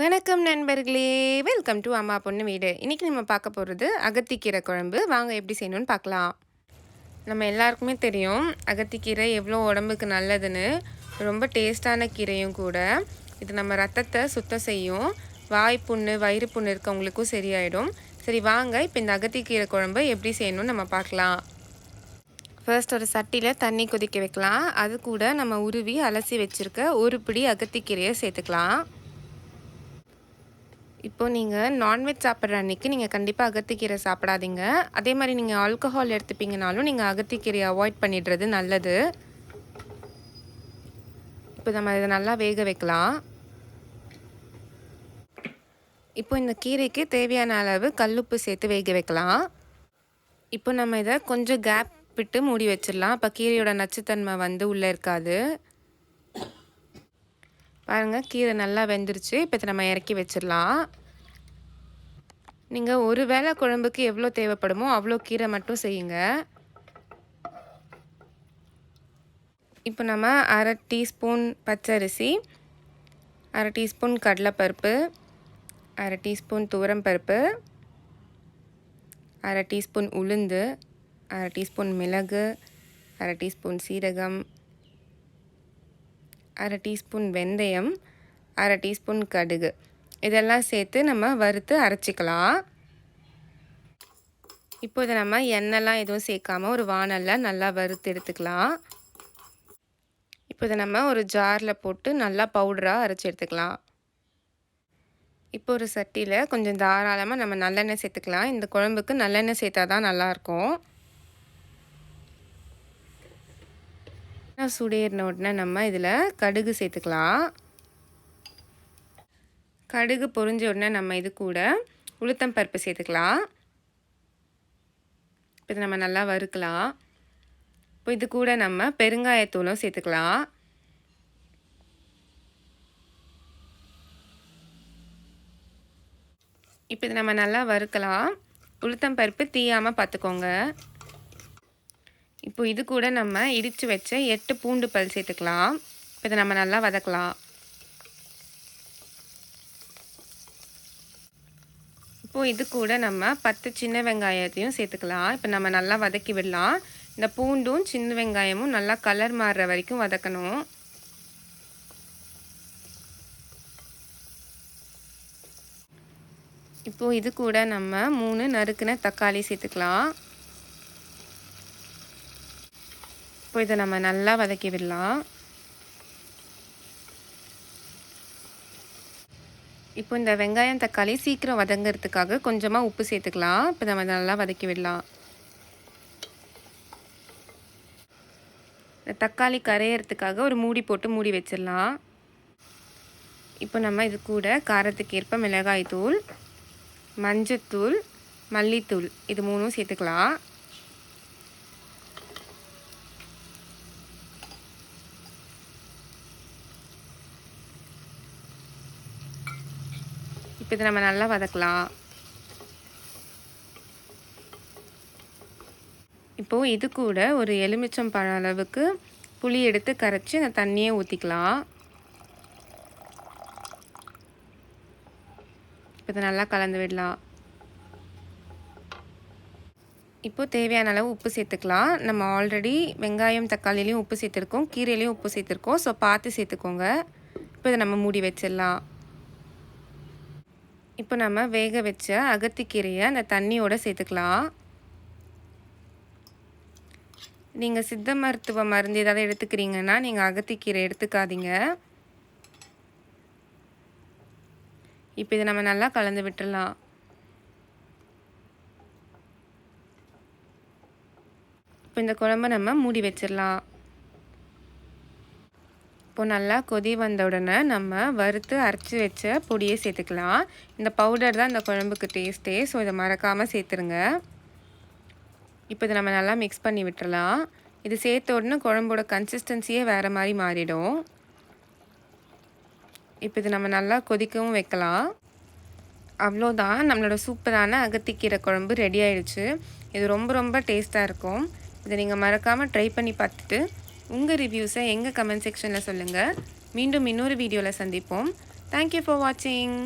வணக்கம் நண்பர்களே. Welcome to அம்மா பொண்ணு வீடு. இன்றைக்கி நம்ம பார்க்க போகிறது அகத்திக்கீரை குழம்பு. வாங்க எப்படி செய்யணும்னு பார்க்கலாம். நம்ம எல்லாருக்குமே தெரியும் அகத்திக்கீரை எவ்வளோ உடம்புக்கு நல்லதுன்னு. ரொம்ப டேஸ்டான கீரையும் கூட. இது நம்ம ரத்தத்தை சுத்தம் செய்யும். வாய் புண்ணு வயிறு புண்ணு இருக்கவங்களுக்கும் சரியாயிடும். சரி வாங்க இப்போ இந்த அகத்திக்கீரை குழம்பு எப்படி செய்யணும்னு நம்ம பார்க்கலாம். ஃபர்ஸ்ட் ஒரு சட்டியில் தண்ணி கொதிக்க வைக்கலாம். அது கூட நம்ம உருவி அலசி வச்சுருக்க ஒரு பிடி அகத்திக்கீரையை சேர்த்துக்கலாம். இப்போ நீங்கள் நான்வெஜ் சாப்பிட்ற அன்றைக்கி நீங்கள் கண்டிப்பாக அகத்திக்கீரை சாப்பிடாதீங்க. அதே மாதிரி நீங்கள் ஆல்கஹால் எடுத்துப்பீங்கனாலும் நீங்கள் அகத்திக்கீரையை அவாய்ட் பண்ணிடுறது நல்லது. இப்போ நம்ம இதை நல்லா வேக வைக்கலாம். இப்போ இந்த கீரைக்கு தேவையான அளவு கல்லுப்பு சேர்த்து வேக வைக்கலாம். இப்போ நம்ம இதை கொஞ்சம் கேப் விட்டு மூடி வச்சிடலாம். அப்போ கீரையோட நச்சுத்தன்மை வந்து உள்ளே இருக்காது. பாருங்கள் கீரை நல்லா வெந்துருச்சு. இப்போ இதை நம்ம இறக்கி வச்சிடலாம். நீங்கள் ஒரு வேளை குழம்புக்கு எவ்வளோ தேவைப்படுமோ அவ்வளோ கீரை மட்டும் செய்யுங்க. இப்போ நம்ம அரை டீஸ்பூன் பச்சரிசி அரை டீஸ்பூன் கடலைப்பருப்பு அரை டீஸ்பூன் துவரம்பருப்பு அரை டீஸ்பூன் உளுந்து அரை டீஸ்பூன் மிளகு அரை டீஸ்பூன் சீரகம் அரை டீஸ்பூன் வெந்தயம் அரை டீஸ்பூன் கடுகு. இதெல்லாம் சேர்த்து நம்ம வறுத்து அரைச்சிக்கலாம். இப்போ இதை நம்ம எண்ணெய்லாம் எதுவும் சேர்க்காம ஒரு வானலில் நல்லா வறுத்து எடுத்துக்கலாம். இப்போ இதை நம்ம ஒரு ஜாரில் போட்டு நல்லா பவுடராக அரைச்சி எடுத்துக்கலாம். இப்போ ஒரு சட்டியில் கொஞ்சம் தாராளமாக நம்ம நல்லெண்ணெய் சேர்த்துக்கலாம். இந்த குழம்புக்கு நல்லெண்ணெய் சேர்த்தா தான் நல்லாயிருக்கும். சுடேறின உடனே நம்ம இதில் கடுகு சேர்த்துக்கலாம். கடுகு பொரிஞ்ச உடனே நம்ம இது கூட உளுத்தம் பருப்பு சேர்த்துக்கலாம். இப்போ நம்ம நல்லா வறுக்கலாம். இப்போ இது கூட நம்ம பெருங்காயத்தூளும் சேர்த்துக்கலாம். இப்போ இது நம்ம நல்லா வறுக்கலாம். உளுத்தம் பருப்பு தீயாமல் பார்த்துக்கோங்க இப்போ இது கூட நம்ம இடித்து வச்ச எட்டு பூண்டு பல் சேர்த்துக்கலாம். இப்போ இதை நம்ம நல்லா வதக்கலாம். இப்போது இது கூட நம்ம பத்து சின்ன வெங்காயத்தையும் சேர்த்துக்கலாம். இப்போ நம்ம நல்லா வதக்கி விடலாம். இந்த பூண்டும் சின்ன வெங்காயமும் நல்லா கலர் மாறுற வரைக்கும் வதக்கணும். இப்போது இது கூட நம்ம மூணு நறுக்குன தக்காளி சேர்த்துக்கலாம். இப்போ இதை நம்ம நல்லா வதக்கி விடலாம் இப்போ இந்த வெங்காயம் தக்காளி சீக்கிரம் வதங்கிறதுக்காக கொஞ்சமாக உப்பு சேர்த்துக்கலாம். இப்போ நம்ம நல்லா வதக்கி விடலாம் இந்த தக்காளி கரையிறதுக்காக ஒரு மூடி போட்டு மூடி வச்சிடலாம். இப்போ நம்ம இது கூட காரத்துக்கு ஏற்ப மிளகாய் தூள் மஞ்சத்தூள் மல்லித்தூள் இது மூணும் சேர்த்துக்கலாம். இப்போ இதை நம்ம நல்லா வதக்கலாம். இப்போது இது கூட ஒரு எலுமிச்சம் பழம் அளவுக்கு புளி எடுத்து கரைச்சி அந்த தண்ணியை ஊற்றிக்கலாம் இப்போ இதை நல்லா கலந்து விடலாம். இப்போது தேவையான அளவு உப்பு சேர்த்துக்கலாம். நம்ம ஆல்ரெடி வெங்காயம் தக்காளிலையும் உப்பு சேர்த்துருக்கோம் கீரையிலையும் உப்பு சேர்த்துருக்கோம். ஸோ பார்த்து சேர்த்துக்கோங்க. இப்போ இதை நம்ம மூடி வச்சிடலாம். இப்போ நம்ம வேக வச்ச அகத்திக்கீரையை அந்த தண்ணியோடு சேர்த்துக்கலாம். நீங்கள் சித்த மருத்துவ மருந்து ஏதாவது எடுத்துக்கிறீங்கன்னா நீங்கள் அகத்திக்கீரை எடுத்துக்காதீங்க. இப்போ இதை நம்ம நல்லா கலந்து விட்டுடலாம் இப்போ இந்த குழம்ப நம்ம மூடி வச்சிடலாம். இப்போ நல்லா கொதி வந்த உடனே நம்ம வறுத்து அரைச்சி வச்ச பொடியை சேர்த்துக்கலாம். இந்த பவுடர் தான் இந்த குழம்புக்கு டேஸ்ட்டே ஸோ இதை மறக்காமல் சேர்த்துருங்க. இப்போ இதை நம்ம நல்லா மிக்ஸ் பண்ணி விட்டுறலாம். இது சேர்த்த உடனே குழம்போட கன்சிஸ்டன்சியே வேறு மாதிரி மாறிடும். இப்போ இது நம்ம நல்லா கொதிக்கவும் வைக்கலாம். அவ்வளோதான். நம்மளோட சூப்பரான அகத்திக்கீரை குழம்பு ரெடி ஆயிடுச்சு. இது ரொம்ப ரொம்ப டேஸ்ட்டாக இருக்கும். இதை நீங்கள் மறக்காமல் ட்ரை பண்ணி பார்த்துட்டு உங்கள் ரிவ்யூஸை எங்கள் கமெண்ட் செக்ஷனில் சொல்லுங்கள் மீண்டும் இன்னொரு வீடியோவில் சந்திப்போம். தேங்க்யூ ஃபார் வாட்சிங்